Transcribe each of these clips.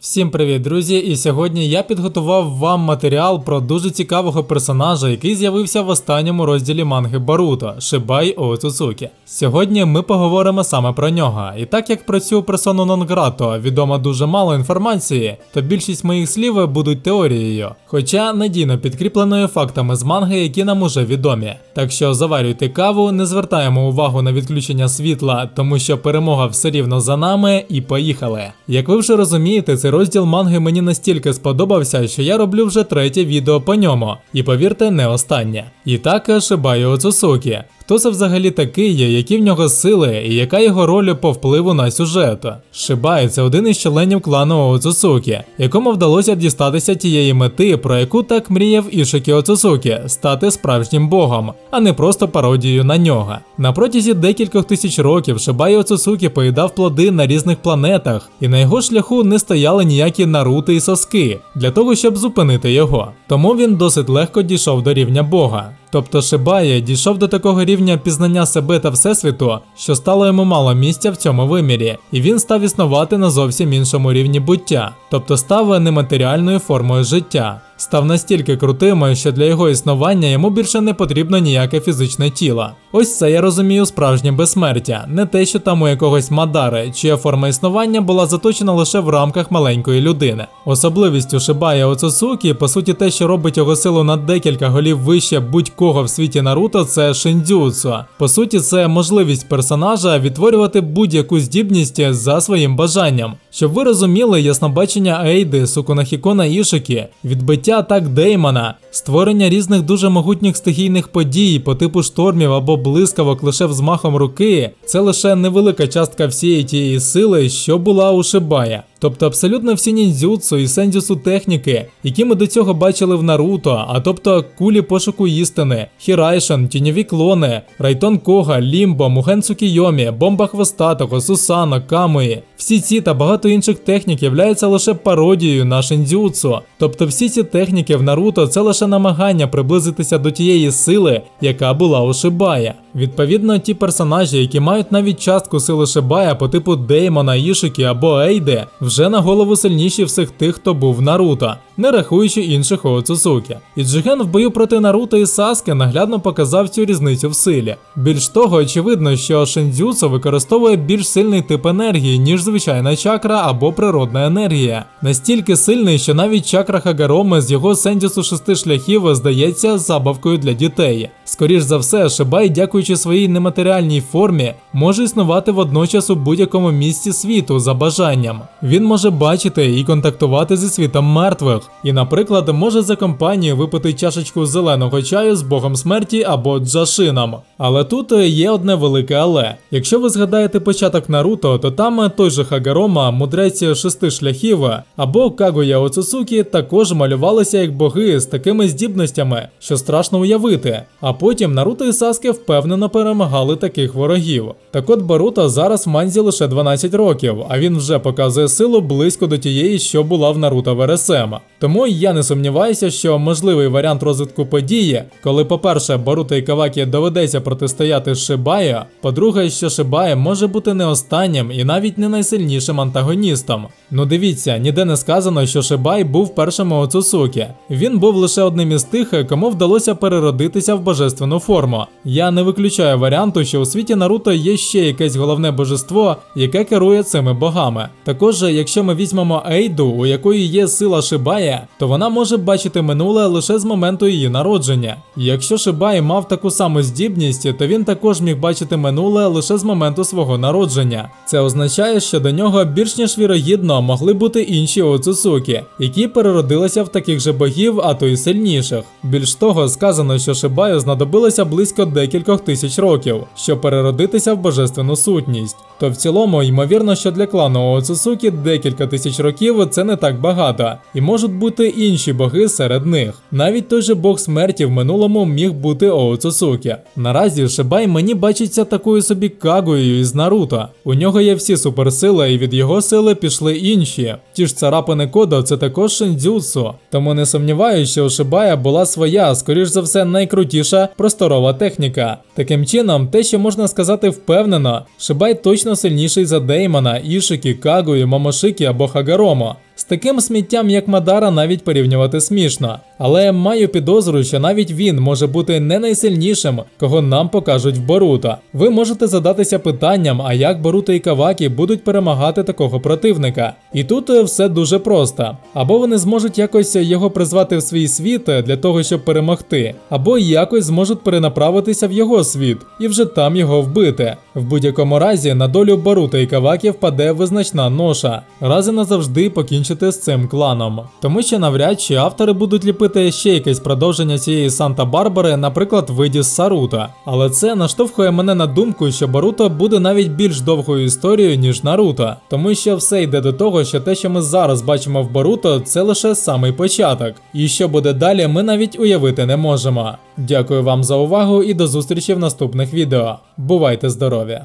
Всім привіт, друзі! І сьогодні я підготував вам матеріал про дуже цікавого персонажа, який з'явився в останньому розділі манги Баруто Шибай Оцуцукі. Сьогодні ми поговоримо саме про нього. І так як про цю персону Нонграто відомо дуже мало інформації, то більшість моїх слів будуть теорією, хоча надійно підкріпленою фактами з манги, які нам уже відомі. Так що заварюйте каву, не звертаємо увагу на відключення світла, тому що перемога все рівно за нами, і поїхали. Як ви вже розумієте, цей розділ манги мені настільки сподобався, що я роблю вже третє відео по ньому, і повірте, не останнє. І так Шибаю Оцусукі. Хто це взагалі такий є, які в нього сили і яка його роль по впливу на сюжет? Шибай це один із членів клану Оцусукі, якому вдалося дістатися тієї мети, про яку так мріяв Ішики Оцусукі – стати справжнім богом, а не просто пародією на нього. На протязі декількох тисяч років Шибай Оцусукі поїдав плоди на різних планетах, і на його шляху не стояли ніякі нарути і соски для того, щоб зупинити його. Тому він досить легко дійшов до рівня бога. Тобто Шибає дійшов до такого рівня пізнання себе та всесвіту, що стало йому мало місця в цьому вимірі, і він став існувати на зовсім іншому рівні буття, тобто став нематеріальною формою життя. Став настільки крутим, що для його існування йому більше не потрібно ніяке фізичне тіло. Ось це я розумію справжнє безсмертя, не те, що там у якогось Мадари, чия форма існування була заточена лише в рамках маленької людини. Особливістю Шибая Оцусукі, по суті, те, що робить його силу на декілька голів вище будь-кого в світі Наруто, це шиндзюцу. По суті, це можливість персонажа відтворювати будь-яку здібність за своїм бажанням. Щоб ви розуміли, яснобачення Ейди, Сукунахікона Ішики, відбиття атак Деймона, створення різних дуже могутніх стихійних подій по типу штормів або блискавок лише взмахом руки, це лише невелика частка всієї тієї сили, що була у Шибая. Тобто абсолютно всі ніндзюцу і сендзюсу техніки, які ми до цього бачили в Наруто, а тобто кулі пошуку істини, Хірайшен, тіньові клони, Райтон Кога, Лімбо, Муген Цукійомі, Бомба Хвостатого, Сусано, Камуї. Всі ці та багато інших технік являються лише пародією на шиндзюцу. Тобто всі ці техніки в Наруто це лише намагання приблизитися до тієї сили, яка була у Шибая. Відповідно, ті персонажі, які мають навіть частку сили Шибая по типу Деймона, Ішики або Ейде, вже на голову сильніші всіх тих, хто був в Наруто, не рахуючи інших Оцусуки. І Джиген в бою проти Наруто і Саске наглядно показав цю різницю в силі. Більш того, очевидно, що Шиндзюцу використовує більш сильний тип енергії, ніж звичайна чакра або природна енергія. Настільки сильний, що навіть чакра Хагароми з його сендісу шести шляхів здається забавкою для дітей. Скоріш за все, Шибай, дякуючи своїй нематеріальній формі, може існувати водночас у будь-якому місці світу за бажанням. Він може бачити і контактувати зі світом мертвих, і, наприклад, може за компанію випити чашечку зеленого чаю з богом смерті або джашином. Але тут є одне велике але. Якщо ви згадаєте початок Наруто, то там той же Хагарома, мудрець шести шляхів, або Кагуя Оцусукі також малювалися як боги з такими здібностями, що страшно уявити. А потім Наруто і Саске впевнено перемагали таких ворогів. Так от Барута зараз в манзі лише 12 років, а він вже показує силу близько до тієї, що була в Наруто в РСМ. Тому я не сумніваюся, що можливий варіант розвитку події, коли, по-перше, Баруто і Кавакі доведеться протистояти Шибая, по-друге, що Шибая може бути не останнім і навіть не найсильнішим антагоністом. Ну дивіться, ніде не сказано, що Шибай був першим Оцусукі. Він був лише одним із тих, кому вдалося переродитися в божественну форму. Я не виключаю варіанту, що у світі Наруто є ще якесь головне божество, яке керує цими богами. Також, якщо ми візьмемо Ейду, у якої є сила Шибая, то вона може бачити минуле лише з моменту її народження. Якщо Шибай мав таку саму здібність, то він також міг бачити минуле лише з моменту свого народження. Це означає, що до нього більш ніж вірогідно могли бути інші Оцусукі, які переродилися в таких же богів, а то й сильніших. Більш того, сказано, що Шибаю знадобилося близько декількох тисяч років, щоб переродитися в божественну сутність. То в цілому, ймовірно, що для клану Оцусукі декілька тисяч років це не так багато, і можуть бути інші боги серед них. Навіть той же бог смерті в минулому міг бути Оцусукі. Наразі Шибай мені бачиться такою собі кагою із Наруто. У нього є всі суперсили, і від його сили пішли інші. Ті ж царапини Кодо це також шиндзюцу. Тому не сумніваюся, що у Шибая була своя, скоріш за все, найкрутіша просторова техніка. Таким чином, те, що можна сказати впевнено, Шибай точно сильніший за Деймона, Ішики, Кагою, Момошики або Хагаромо. Таким сміттям, як Мадара, навіть порівнювати смішно. Але маю підозру, що навіть він може бути не найсильнішим, кого нам покажуть в Боруто. Ви можете задатися питанням, а як Боруто і Кавакі будуть перемагати такого противника. І тут е, все дуже просто. Або вони зможуть якось його призвати в свій світ е, для того, щоб перемогти, або якось зможуть перенаправитися в його світ і вже там його вбити. В будь-якому разі на долю Боруто і Кавакі впаде визначна ноша. Раз і назавжди покінчити з цим кланом. Тому що навряд чи автори будуть ліпити ще якесь продовження цієї Санта-Барбари, наприклад, в виді з Саруто. Але це наштовхує мене на думку, що Боруто буде навіть більш довгою історією, ніж Наруто. Тому що все йде до того, що те, що ми зараз бачимо в Боруто, це лише самий початок. І що буде далі, ми навіть уявити не можемо. Дякую вам за увагу і до зустрічі в наступних відео. Бувайте здорові!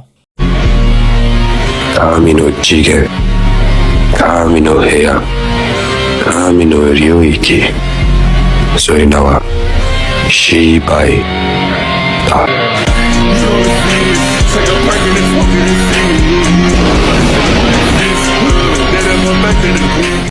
神の次元 Kamino here. Kamino Ryuiki. So you know Shibai.